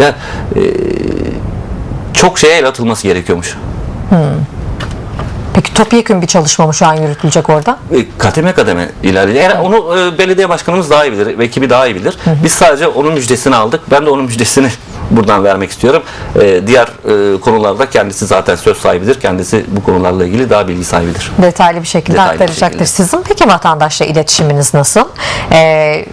Ya e, çok şeye el atılması gerekiyormuş. Peki topyekun bir çalışma mı şu an yürütülecek orada? E, kademe kademe ilerleyecek. Yani onu e, belediye başkanımız daha iyi bilir ekibi daha iyi bilir. Biz sadece onun müjdesini aldık. Ben de onun müjdesini buradan vermek istiyorum. E, diğer e, konularda kendisi zaten söz sahibidir. Kendisi bu konularla ilgili daha bilgi sahibidir. Detaylı bir şekilde Detaylı bir aktaracaktır. şekilde. Sizin peki vatandaşla iletişiminiz nasıl? Ee,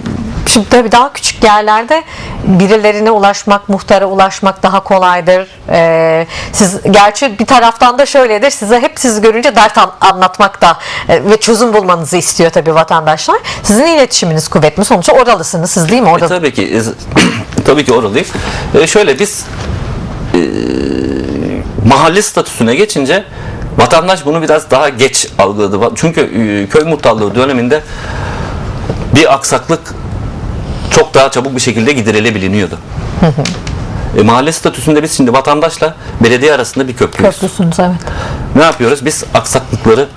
şimdi tabii daha küçük yerlerde birilerine ulaşmak, muhtara ulaşmak daha kolaydır. Ee, siz gerçi bir taraftan da şöyledir. Size hep sizi görünce dert an- anlatmak da e, ve çözüm bulmanızı istiyor tabii vatandaşlar. Sizin iletişiminiz kuvvetli. Sonuçta oralısınız siz değil mi? E, Orada tabii ki e, tabii ki oralıyım. E, şöyle biz e, mahalle statüsüne geçince vatandaş bunu biraz daha geç algıladı. Çünkü e, köy muhtarlığı döneminde bir aksaklık çok daha çabuk bir şekilde giderilebiliyordu. E, mahalle statüsünde biz şimdi vatandaşla belediye arasında bir köprüyüz. köprüsünüz evet. Ne yapıyoruz? Biz aksaklıkları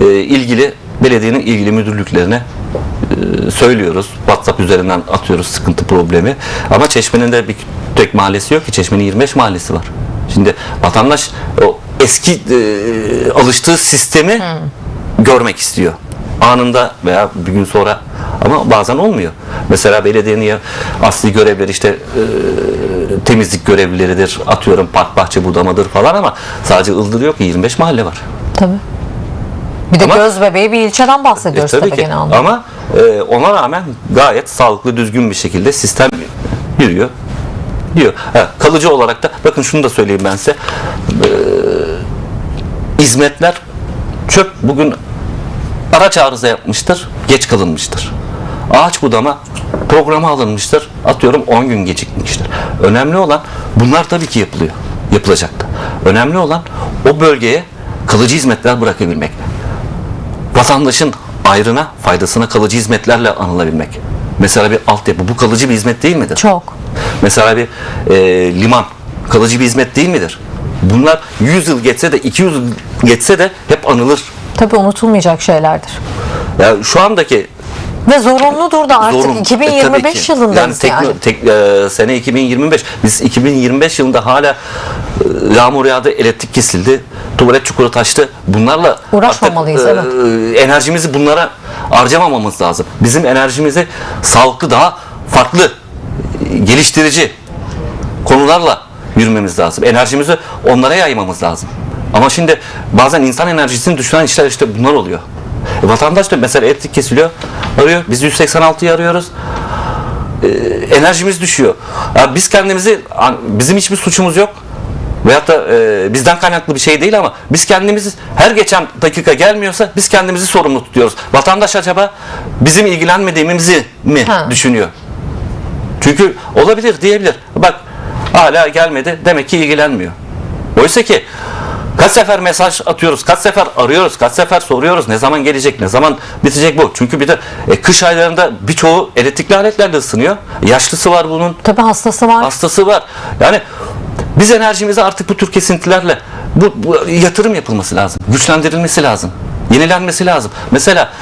e, ilgili belediyenin ilgili müdürlüklerine e, söylüyoruz. WhatsApp üzerinden atıyoruz sıkıntı problemi. Ama Çeşme'nin de bir tek mahallesi yok ki. Çeşme'nin 25 mahallesi var. Şimdi vatandaş o eski e, alıştığı sistemi görmek istiyor. Anında veya bir gün sonra ama bazen olmuyor. Mesela belediyenin asli görevleri işte e, temizlik görevlileridir, atıyorum park bahçe budamadır falan ama sadece Ildır yok ki 25 mahalle var. Tabii. Bir de Ama- göz bebeği bir ilçeden bahsediyoruz E, tabii, tabii ki. genel anlamda. Ama e, ona rağmen gayet sağlıklı, düzgün bir şekilde sistem yürüyor. Diyor. Ha, kalıcı olarak da bakın şunu da söyleyeyim ben size. E, hizmetler çöp bugün araç arıza yapmıştır, geç kalınmıştır. Ağaç budama programa alınmıştır, atıyorum 10 gün gecikmiştir. Önemli olan bunlar tabii ki yapılıyor, yapılacaktı. Önemli olan o bölgeye kalıcı hizmetler bırakabilmek vatandaşın ayrına faydasına kalıcı hizmetlerle anılabilmek. Mesela bir altyapı bu kalıcı bir hizmet değil midir? Çok. Mesela bir e, liman kalıcı bir hizmet değil midir? Bunlar 100 yıl geçse de 200 yıl geçse de hep anılır. Tabii unutulmayacak şeylerdir. Ya şu andaki Ve zorunludur da artık zorun- E, 2025 tabii ki. yılındayız yani. tekno- tek- e, sene 2025. Biz 2025 yılında hala e, yağmur yağdı, elektrik kesildi, tuvalet çukuru taştı. Bunlarla Uğraşmamalıyız, artık, e, enerjimizi bunlara harcamamamız lazım. Bizim enerjimizi sağlıklı daha farklı e, geliştirici konularla yürümemiz lazım. Enerjimizi onlara yaymamız lazım. Ama şimdi bazen insan enerjisini düşüren işler işte bunlar oluyor. E, vatandaş da mesela elektrik kesiliyor, arıyor. Biz 186'yı arıyoruz. E, enerjimiz düşüyor. Ya biz kendimizi, bizim hiçbir suçumuz yok. Veyahut da e, bizden kaynaklı bir şey değil ama biz kendimizi her geçen dakika gelmiyorsa biz kendimizi sorumlu tutuyoruz. Vatandaş acaba bizim ilgilenmediğimizi mi Ha. düşünüyor? Çünkü olabilir diyebilir. Bak hala gelmedi demek ki ilgilenmiyor. Oysa ki kaç sefer mesaj atıyoruz, kaç sefer arıyoruz, kaç sefer soruyoruz ne zaman gelecek, ne zaman bitecek bu. Çünkü bir de e, kış aylarında birçoğu elektrikli aletlerle ısınıyor. Yaşlısı var bunun, Tabii hastası var. hastası var. Yani biz enerjimizi artık bu tür kesintilerle bu, bu yatırım yapılması lazım. Güçlendirilmesi lazım. Yenilenmesi lazım. Mesela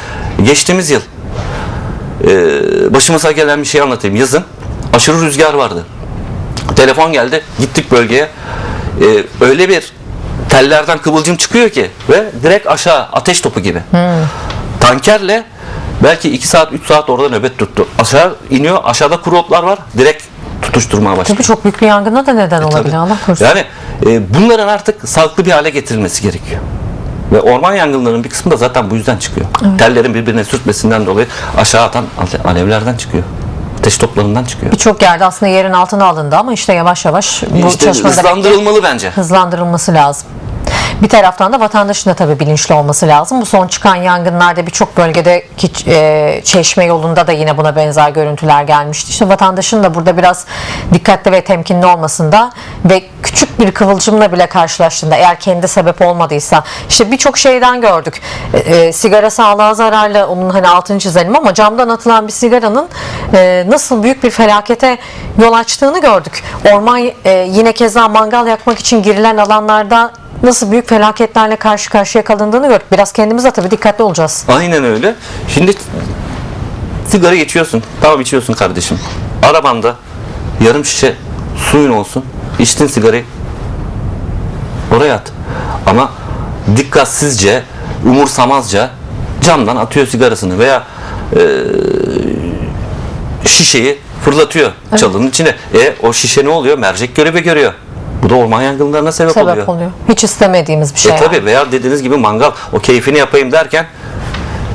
geçtiğimiz yıl e, başımıza gelen bir şey anlatayım. Yazın aşırı rüzgar vardı. Telefon geldi. Gittik bölgeye. E, öyle bir tellerden kıvılcım çıkıyor ki ve direkt aşağı ateş topu gibi. Tankerle belki 2 saat 3 saat orada nöbet tuttu. Aşağı iniyor. Aşağıda kuru otlar var. Direkt tutuşturmaya başlıyor. Tabii çok büyük bir yangına da neden olabilir E, Tabii. Allah korusun. Yani e, bunların artık sağlıklı bir hale getirilmesi gerekiyor. Ve orman yangınlarının bir kısmı da zaten bu yüzden çıkıyor. Tellerin birbirine sürtmesinden dolayı aşağı atan ale- alevlerden çıkıyor. Ateş toplarından çıkıyor. Birçok yerde aslında yerin altına alındı ama işte yavaş yavaş bu işte çalışma demek ki hızlandırılmalı bence. hızlandırılması lazım. Bir taraftan da vatandaşın da tabii bilinçli olması lazım. Bu son çıkan yangınlarda birçok bölgedeki e, çeşme yolunda da yine buna benzer görüntüler gelmişti. İşte vatandaşın da burada biraz dikkatli ve temkinli olmasında ve küçük bir kıvılcımla bile karşılaştığında eğer kendi sebep olmadıysa işte birçok şeyden gördük. E, e, sigara sağlığa zararlı onun hani altını çizelim ama camdan atılan bir sigaranın e, nasıl büyük bir felakete yol açtığını gördük. Orman e, yine keza mangal yakmak için girilen alanlarda nasıl büyük felaketlerle karşı karşıya kalındığını gördük. Biraz kendimiz tabii dikkatli olacağız. Aynen öyle. Şimdi sigara içiyorsun. Tamam içiyorsun kardeşim. Arabanda yarım şişe suyun olsun. içtin sigarayı. Oraya at. Ama dikkatsizce, umursamazca camdan atıyor sigarasını veya e, şişeyi fırlatıyor çalının içine. E o şişe ne oluyor? Mercek görevi görüyor. Bu da orman yangınlarına sebep, Sebep oluyor. oluyor. Hiç istemediğimiz bir şey. E yani. tabi veya dediğiniz gibi mangal o keyfini yapayım derken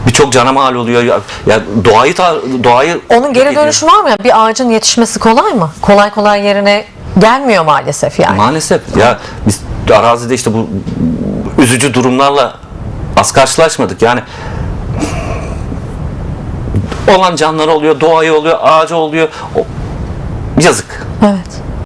birçok cana mal oluyor. Ya, ya doğayı ta- doğayı Onun geri dönüşü var mı? ya? Bir ağacın yetişmesi kolay mı? Kolay kolay yerine gelmiyor maalesef yani. Maalesef ya biz arazide işte bu üzücü durumlarla az karşılaşmadık. Yani olan canlar oluyor, doğayı oluyor, ağacı oluyor. O, yazık. evet.